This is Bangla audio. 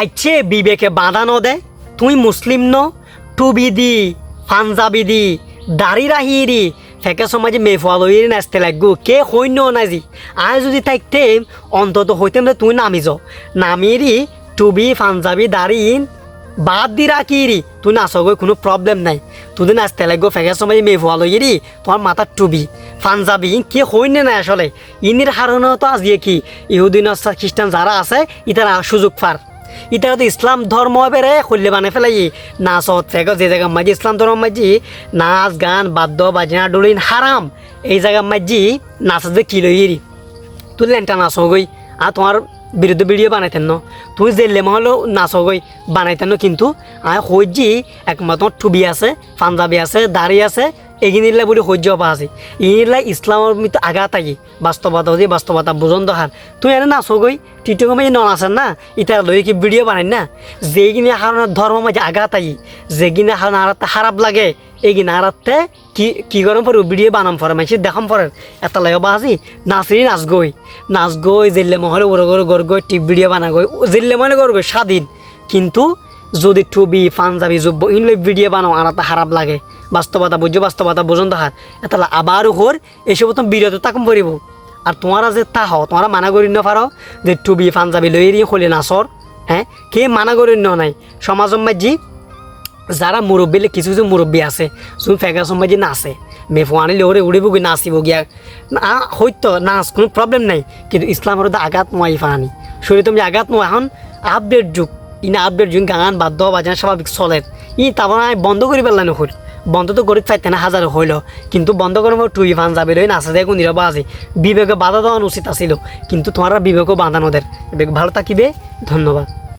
আইছে, বিবেকে বাঁধানো দে। তুই মুসলিম ন। টুবি দি, পাঞ্জাবি দি, দাড়ি রাহিরি ফেকে সমাজে মেফুয়া লইরি নাচতে লাগবো। কে সৈন্য নাজি? আয় যদি থাকতে অন্তত হইতেন রে তুই নামি যাও নামিরি টুবি, পাঞ্জাবি, দাড়ি বাদ দি রাখিরি তুই নাচগৈ কোনো প্রবলেম নাই। তুই নাচতে লাগবো, ফেকে সমাজে মেফুয়া লইরি তোমার মাথার টুবি। পাঞ্জাবি কে সৈন্য নাই আসলে ইনির হারণে তো আজিয়ে কি ইহুদিন খ্রিস্টান যারা আছে ইতারা সুযোগ পার ইতারা তো ইসলাম ধর্ম বেড়ে খুললে বানে ফেলাই নাচত ফেক যে জায়গা মাঝি ইসলাম ধর্ম মাঝি নাচ, গান, বাদ্য, বাজনা, ডলিন, হারাম। এই জায়গা মাঝি নাচতে কি লইরি তুই লেনটা নাচ গই। আর তোমার বিরুদ্ধে ভিডিও বানাইতেন ন? তুই জেলে মহলেও নাচ গই, বানাইতেন কিন্তু? আর সহ্যি একমাত্র টুবি আছে, পাঞ্জাবি আছে, দাড়ি আছে এগিনিলে বুলি সহ্য পা আছে ইনিলে ইসলামৰ মিতো আঘাত আহি, বাস্তৱতা যে বাস্তৱতা বুজন দখান তুই এনে নাচ গই টিটুকো মাঝে ন নাচেন না? ইটা লই কি ভিডিও বানাই না? যেগিনি হারণ ধর্ম মাঝে আঘাত আহি যেগিনি হারণ হারাতে খারাপ লাগে এইগিনা হারাতে কি কি গরম পরে ভিডিও বানাম পরে মাইসি দেখাম পরে এটা লাগে বাজি নাচরি নাচ গই নাচ গই জেলে মহলে ওর গর গর গই টিপ ভিডিও বানা গই জেলে মহলে গর গই স্বাধীন। কিন্তু যদি টুবি, পাঞ্জাবি, জুব্ব ইনলে ভিডিও বানাও আনাতে খারাপ লাগে। বাস্তবতা বুঝো, বাস্তবতা বুঝন দেখার এটা আবারও হর এসব তো বিরত তাকম পড়িব আর তোমারা যে তা হও তোমারা মানা করি পারো যে টুবি, পাঞ্জাবি লই এড়িয়ে খোলে নাচর হ্যাঁ? কে মানা করি নাই? সমাজম মাঝি যারা মুরব্বী কিছু কিছু মুরব্বী আছে, যোন ফেগা সমাজে নাচে মেফু আনিলে ওরে উড়িব গিয়ে নাচিব গিয়া না, হয়ত নাচ কোনো প্রবলেম নাই। কিন্তু ইসলামের আঘাত নোয়াই ফানি। শরীর তুমি আঘাত নোয়া এখন আপডেট যুগ। ইনা আপডেট যুগ গান বাধ্য বাজান স্বাভাবিক চলে। ই তারপর বন্ধ করি পেলাম নখুর বন্ধ তো করি চাইতে না হাজার হইল কিন্তু বন্ধ করে মোট টুই ফান যাবে রই নাচা দেখো নিরব আজি। বিবেকে বাধা দেওয়ানো উচিত আছিল। কিন্তু তোমার বিবেকও বাধা ওদের বিবেক ভালো থাকিবে। ধন্যবাদ।